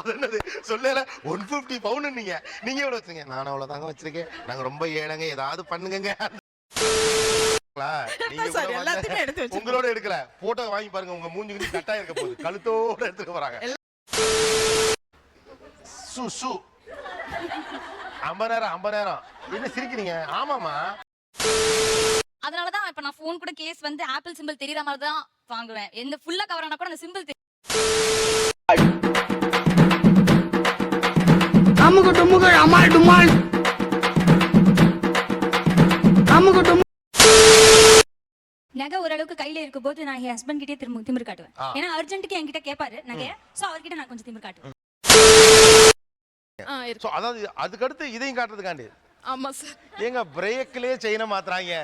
அது என்னது? சொல்லல. ஒன் பிப்டி பவுன் நீங்க. நீங்க எவ்வளவு வச்சுங்க நான் அவ்வளவுதாங்க வச்சிருக்கேன். நாங்க ரொம்ப ஏழைங்க. ஏதாவது பண்ணுங்க உங்களோட எடுக்கல. போட்டோ வாங்கி பாருங்க. உங்க மூஞ்சி கட்டா இருக்க போகுது. கழுத்தோட எடுத்துட்டு போறாங்க. சு சு. ஐம்பதாயிரம் ஐம்பதாயிரம் என்ன சிரிக்கிறீங்க? ஆமாமா அதனாலதான் இப்ப நான் ஃபோன் கூட கேஸ் வந்து ஆப்பிள் சிம்பிள் தெரியற மாதிரி தான் வாங்குவேன். எந்த ஃபுல்லா கவர் ஆனா கூட அந்த சிம்பிள் அமுகு டுமுகு அமால் டுமால் அமுகு டுமு நகை ஓரளவுக்கு கையில இருக்கும் போது நான் என் ஹஸ்பண்ட் கிட்டே திரும்ப திமிரு காட்டுவேன். ஏன்னா அர்ஜென்ட்டுக்கு என்கிட்ட கேட்பாரு நகைய. சோ அவர்கிட்ட நான் கொஞ்சம் திமிரு காட்டுவேன். ஆ இருக்கு. சோ அதாவது அதுக்கு அடுத்து இதையும் காட்டுறதுக்காண்டி. ஆமா சார். ஏங்க பிரேக்லயே செயினை மாத்துறாங்க.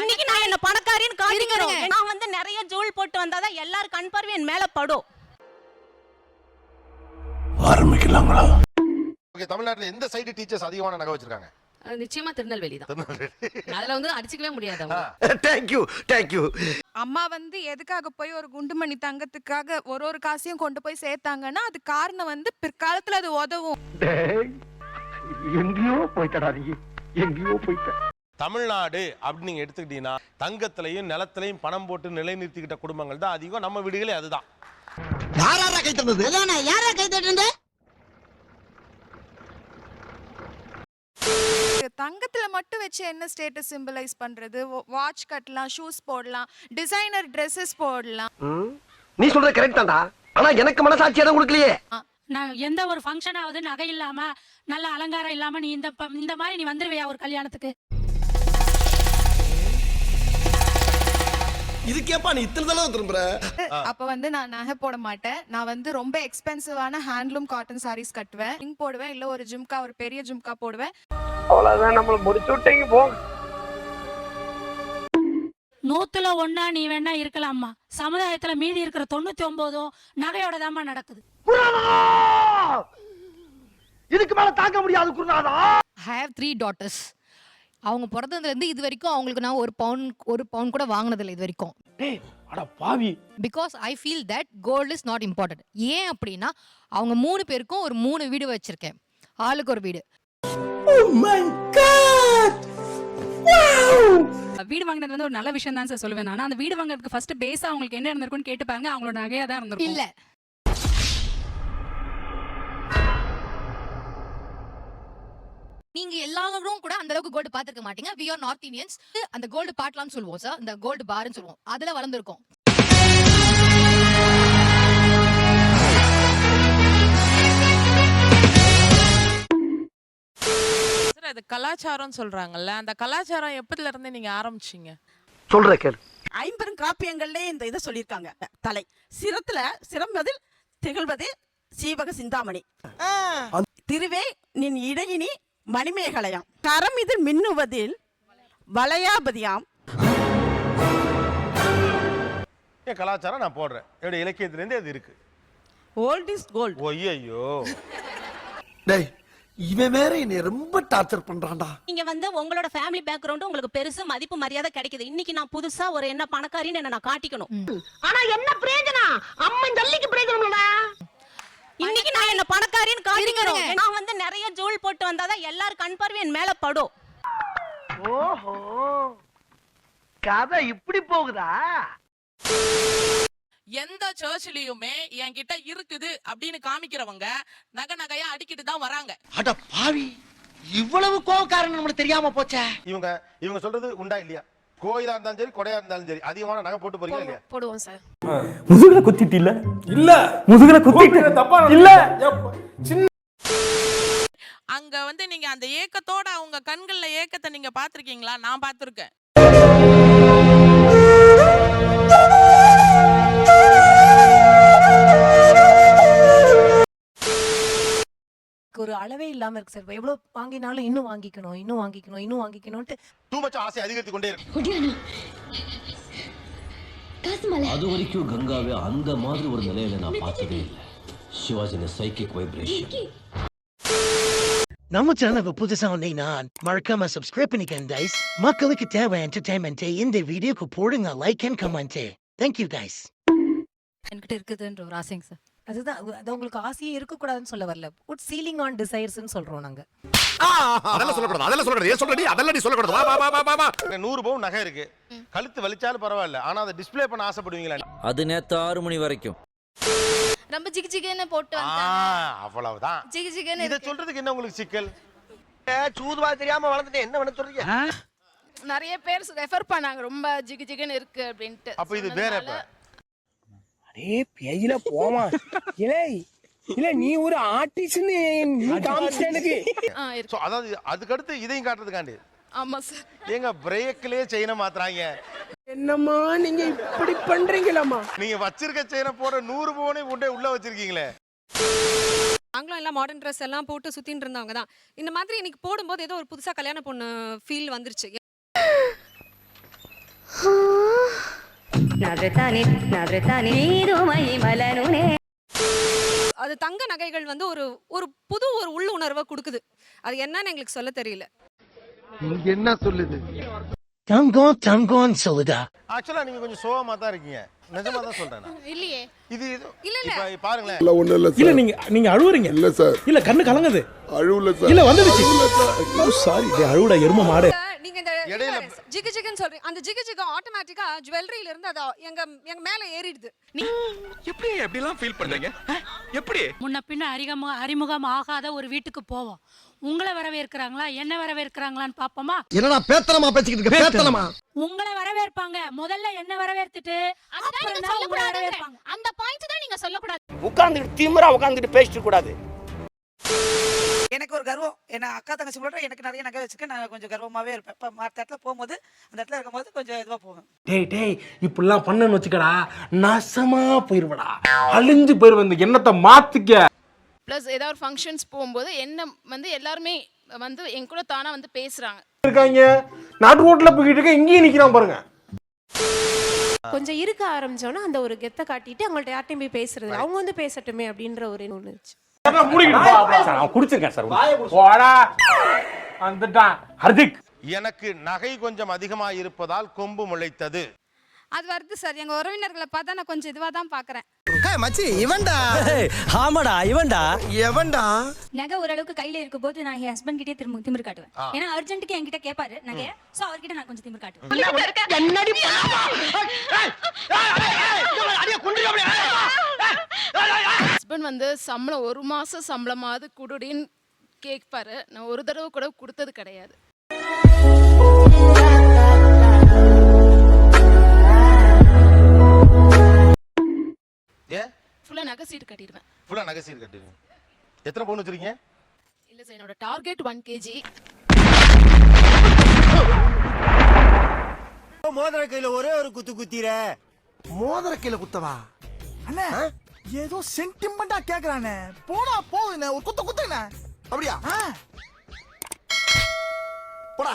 இன்னைக்கு நான் என்ன பணக்காரின்னு காட்டிக்கிறோம். நான் வந்து நிறைய ஜூல் போட்டு வந்தாதான் எல்லாரும் கண் பார்வை என் மேல படும். ஓகே தமிழ்நாட்டுல எந்த சைடு டீச்சர்ஸ் அதிகமான நகை வச்சிருக்காங்க? நிச்சயமா திருநெல்வேலி தான். அதுல வந்து அடிச்சுக்கவே முடியாது. தேங்க்யூ தேங்க்யூ அம்மா வந்து எதுக்காக போய் ஒரு குண்டுமணி தங்கத்துக்காக ஒரு ஒரு காசையும் கொண்டு போய் சேர்த்தாங்கன்னா அது காரணம் வந்து பிற்காலத்துல அது உதவும். எங்கேயோ போயிட்டடா நீ. எங்கேயோ போயிட்ட. தமிழ்நாடு அப்படின்னு நீங்க எடுத்துக்கிட்டீங்கன்னா தங்கத்திலையும் நிலத்திலையும் பணம் போட்டு நிலைநிறுத்திக்கிட்ட குடும்பங்கள் தான் அதிகம். நம்ம வீடுகளே அதுதான். யாரா கை தந்தது யாரா கை தங்கத்துல மட்டும் வச்சு என்ன ஸ்டேட்டஸ் சிம்பிளைஸ் பண்றது? வாட்ச் கட்டலாம் ஷூஸ் போடலாம் டிசைனர் ட்ரெஸ்ஸஸ் போடலாம். நீ சொல்றது கரெக்ட் தான்டா. ஆனா எனக்கு மனசாட்சி இடம் கொடுக்கலையே நான் எந்த ஒரு ஃபங்க்ஷன் ஆகுது நகை இல்லாம நல்ல அலங்காரம் இல்லாம நீ இந்த இந்த மாதிரி நீ வந்துருவியா ஒரு கல்யாணத்துக்கு? இதுக்கேப்பா நீ இத்தனை தடவை திரும்புற? அப்ப வந்து நான் நகை போட மாட்டேன். நான் வந்து ரொம்ப எக்ஸ்பென்சிவான ஹேண்ட்லூம் காட்டன் சாரீஸ் கட்டுவேன். ரிங் போடுவேன். இல்ல ஒரு ஜும்கா ஒரு பெரிய ஜும்கா போடுவேன். அவ்வளவுதான் நம்மள முடிச்சு விட்டீங்க போ. நூத்துல ஒண்ணா நீ வேணா இருக்கலாம்மா. சமுதாயத்துல மீதி இருக்கிற தொண்ணூத்தி ஒன்பதும் நகையோட தாம்மா நடக்குது இதுக்கு மேல தாங்க முடியாது குருநாதா! ஹேவ் த்ரீ டாட்டர்ஸ் அவங்க பிறந்ததுலேருந்து இது வரைக்கும் அவங்களுக்கு நான் ஒரு பவுன் ஒரு பவுன் கூட வாங்கினதில்லை இது வரைக்கும். அட பாவி. Because I feel that gold is not important ஏன் அப்படின்னா அவங்க மூணு பேருக்கும் ஒரு மூணு வீடு வச்சிருக்கேன். ஆளுக்கு ஒரு வீடு. வீடு வாங்கினது வந்து ஒரு நல்ல விஷயம் தான் சார் சொல்லுவேன். ஆனா அந்த வீடு வாங்குறதுக்கு ஃபர்ஸ்ட் பேஸா அவங்களுக்கு என்ன இருந்திருக்கும்னு கேட்டு பாருங்க. அவங்களோட நகையா தான் இருந்திருக்கும். இல்ல. நீங்க எல்லாரும் கூட அந்த அளவுக்கு கோல்டு பாத்துக்க மாட்டீங்க. வி ஆர் நார்த் இந்தியன்ஸ் அந்த கோல்டு பாட்லான்னு சொல்லுவோம் சார் இந்த கோல்டு பார்னு சொல்லுவோம். அதுல வளர்ந்துருக்கோம். சார் அது கலாச்சாரம் சொல்றாங்கல்ல. அந்த கலாச்சாரம் எப்பத்துல இருந்து நீங்க ஆரம்பிச்சீங்க? சொல்ற கேளு. ஐம்பெரும் காப்பியங்கள்ல இந்த இதை சொல்லியிருக்காங்க. தலை. சிரத்துல சிரம்பதில் திகழ்வது சீவக சிந்தாமணி. திருவே நின் இடையினி மணிமேகலையாம். கரம் இதில் மின்னுவதில் வளையாபதியாம். என் கலாச்சாரம் நான் போடுறேன். என்னோட இலக்கியத்திலேருந்து அது இருக்கு. ஓல்ட் இஸ் கோல்ட் ஒய்யோ டேய் இவன் வேற என்னை ரொம்ப டார்ச்சர் பண்றான்டா. நீங்க வந்து உங்களோட ஃபேமிலி பேக்ரவுண்ட் உங்களுக்கு பெருசு மதிப்பு மரியாதை கிடைக்குது. இன்னைக்கு நான் புதுசா ஒரு என்ன பணக்காரின்னு என்ன நான் காட்டிக்கணும். ஆனா என்ன பிரயோஜனம்? அம்மன் ஜல்லிக்கு பிரயோஜனம்டா இன்னைக்கு நான் என்ன பணக்காரின்னு காட்டிக்கிறோம். நான் வந்து நிறைய ஜூல் போட்டு வந்தாதான் எல்லாரும் கண் பார்வை என் மேல படும். ஓஹோ. கதை இப்படி போகுதா? எந்த சர்ச்லயுமே என்கிட்ட இருக்குது அப்படின்னு காமிக்கிறவங்க நகை நகையா அடிக்கிட்டு தான் வராங்க. அட பாவி இவ்வளவு கோவக்காரன் நம்மளுக்கு தெரியாம போச்சே. இவங்க இவங்க சொல்றது உண்டா இல்லையா? கோயிலா இருந்தாலும் சரி கொடையா இருந்தாலும் சரி அதிகமான நகை போட்டு இல்லையா? போடுவோம் சார். முதுகுல குத்திட்டு இல்ல? இல்ல. முதுகுல குத்திட்டு தப்பா இல்ல. அங்க வந்து நீங்க அந்த ஏக்கத்தோட அவங்க கண்கள்ல ஏக்கத்தை நீங்க பாத்திருக்கீங்களா நான் பாத்திருக்கேன் அளவே இல்லாம இருக்கு சார். எவ்வளவு வாங்கினாலும் இன்னும் வாங்கிக்கணும் இன்னும் வாங்கிக்கணும் இன்னும் வாங்கிக்கணும்ட்டு டூ மச் ஆசை அதிகரித்து கொண்டே இருக்கு. அது வரைக்கும் கங்காவை அந்த மாதிரி ஒரு நிலையில நான் பார்த்ததே இல்லை. சிவாஜின சைக்கிக் வைப்ரேஷன் நம்ம சேனல் புதுசா வந்தீங்கன்னா மறக்காம சப்ஸ்கிரைப் பண்ணிக்கங்க கைஸ் மக்களுக்கு தேவை என்டர்டைன்மெண்ட் இந்த வீடியோக்கு போடுங்க like and comment thank you guys என்கிட்ட இருக்குதுன்ற ஒரு ஆசைங்க சார். அதுதான் அது- உங்களுக்கு ஆசையே இருக்கக்கூடாதுன்னு சொல்ல வரல. புட் சீலிங் ஆன் டிசைர்ஸ்னு சொல்றோம் நாங்க. அதெல்லாம் சொல்லக்கூடாது அதெல்லாம் சொல்லக்கூடாது. ஏன் சொல்றடி? அதெல்லாம் நீ சொல்லக்கூடாது. வா வா வா வா, வா. வா நூறு பவுன் நகை இருக்கு. கழுத்து வலிச்சாலும் பரவாயில்ல ஆனா அதை டிஸ்ப்ளே பண்ண ஆசைப்படுவீங்களா அது நேத்து ஆறு மணி வரைக்கும். ரொம்ப ஜிகு ஜிகுன்னு போட்டு ஆ, அவ்வளவுதான். ஜிகு ஜிகுன்னு இதை சொல்றதுக்கு என்ன உங்களுக்கு சிக்கல்? சூதுவா தெரியாம வளர்ந்துட்டு என்ன பண்ண சொல்றீங்க நிறைய பேர் ரெஃபர் பண்ணாங்க ரொம்ப ஜிகு ஜிகுன்னு இருக்கு அப்படின்ட்டு. அப்ப இது வேற இப்ப? அடே பெயில போமா இலே இல்ல நீ ஒரு ஆர்டிஸ்ட்னு நீ காமிச்ச எனக்கு. So, அதாவது அதுக்கடுத்து இதையும் காட்டுறதுக்காண்டி. ஆமா சார் ஏங்க பிரேக்லயே செயினை மாத்துறாங்க. என்னம்மா நீங்க இப்படி பண்றீங்களாமா நீங்க வச்சிருக்க செயினை போற நூறு பவுனையும் கொண்டே உள்ள வச்சிருக்கீங்களே. நாங்களும் எல்லாம் மாடர்ன் ட்ரெஸ் எல்லாம் போட்டு சுத்தின்னு இருந்தவங்க தான். இந்த மாதிரி இன்னைக்கு போடும்போது ஏதோ ஒரு புதுசா கல்யாண பொண்ணு ஃபீல் வந்துருச்சு. அது தங்க நகைகள் வந்து ஒரு ஒரு புது ஒரு உள்ளுணர்வை கொடுக்குது. அது என்னன்னு எங்களுக்கு சொல்ல தெரியல. என்ன சொல்லுது? தங்கம் தங்கம் சொல்லுதா? ஆக்சுவலா நீங்க கொஞ்சம் சோகமா தான் இருக்கீங்க. நிஜமா தான் சொல்றேன் நான். இல்லையே. இது இது இல்ல, இல்ல. பாருங்களேன். இல்ல ஒண்ணு இல்ல இல்ல நீங்க நீங்க அழுவுறீங்க. இல்ல சார். இல்ல கண்ணு கலங்குது. அழுவல சார். இல்ல வந்துடுச்சு. சாரி. அழுவுடா எரும மாடு. இடையில ஜிகு ஜிகுன்னு சொல்றீங்க அந்த ஜிகு ஜிகு ஆட்டோமேட்டிக்கா ஜுவல்லரியில இருந்து அது எங்க எங்க மேல ஏறிடுது. எப்படி எப்படி எல்லாம் ஃபீல் பண்றீங்க? எப்படி? முன்ன பின்ன அறிமுக அறிமுகம் ஆகாத ஒரு வீட்டுக்கு போவோம். உங்களை வரவேற்கிறாங்களா என்ன வரவேற்கிறாங்களான்னு பாப்போமா? என்னடா பேத்தனமா பேசிக்கிட்டு இருக்க? பேத்தனமா? உங்களை வரவேற்பாங்க. முதல்ல என்ன வரவேற்றுட்டு அப்புறம் தான் உங்களை வரவேற்பாங்க. அந்த பாயிண்ட் தான் நீங்க சொல்லக்கூடாது. உட்கார்ந்துட்டு திமிரா உட்கார்ந்துட்டு பேசிட்டு கூடாது. எனக்கு ஒரு கர்வம். என்ன அக்கா தங்கச்சி கூட எனக்கு நிறைய நகை வச்சிருக்கேன். நான் கொஞ்சம் கர்வமாவே இருப்பேன். இப்போ மற்ற இடத்துல போகும்போது அந்த இடத்துல இருக்கும்போது கொஞ்சம் இதுவா போவேன். டேய் டேய் இப்படிலாம் பண்ணன்னு வச்சுக்கடா நாசமா போயிருவடா. அழிஞ்சு போயிருவ இந்த எண்ணத்தை மாத்திக்க. ப்ளஸ் ஏதாவது ஒரு ஃபங்க்ஷன்ஸ் போகும்போது என்ன வந்து எல்லாருமே வந்து என் கூட தானா வந்து பேசுறாங்க. இருக்காங்க. நாட்டு ரோட்ல போய்கிட்டு இருக்க இங்கேயும் நிக்கிறான் பாருங்க. கொஞ்சம் இருக்க ஆரம்பிச்சோன்னா அந்த ஒரு கெத்தை காட்டிட்டு அவங்கள்ட்ட யார்ட்டையும் போய் பேசுறது அவங்க வந்து பேசட்டுமே அப்படின்ற ஒரு ஒன்று குடிச்சிருக்கேன் சார் போடா வந்துட்டான். ஹர்திக். எனக்கு நகை கொஞ்சம் அதிகமா இருப்பதால் கொம்பு முளைத்தது. அது வருது சார். எங்க உறவினர்களை பார்த்தா நான் கொஞ்சம் இதுவா தான் பாக்குறேன். மச்சி இவன்டா. ஆமாடா இவன்டா. எவன்டா? நகை ஓரளவுக்கு கையில இருக்கும்போது நான் என் ஹஸ்பண்ட் கிட்டே திரும்ப திமிர் காட்டுவேன். ஏன்னா அர்ஜென்ட்டுக்கு என்கிட்ட கேட்பாரு நகை சோ அவர்கிட்ட நான் கொஞ்சம் திமிர் காட்டுவேன். ஹஸ்பண்ட் வந்து சம்பளம் ஒரு மாசம் சம்பளமாவது குடுடின்னு கேட்பாரு. நான் ஒரு தடவை கூட கொடுத்தது கிடையாது. ஏன் ஃபுல்லா நகை சீட்டு கட்டிடுவேன். ஃபுல்லா நகை சீர் கட்டிருங்க எத்தனை பவுன் வச்சிருக்கீங்க? இல்ல சார் என்னோட டார்கெட் ஒன் கேஜி மோதிர கையில ஒரே ஒரு குத்து குத்திர. மோதிர கையில குத்தவா? அண்ணா ஏதோ சென்டிமெண்டா கேக்குறானே. போடா போகுதுண்ணே ஒரு குத்து குத்துண்ணே. அப்படியா? போடா.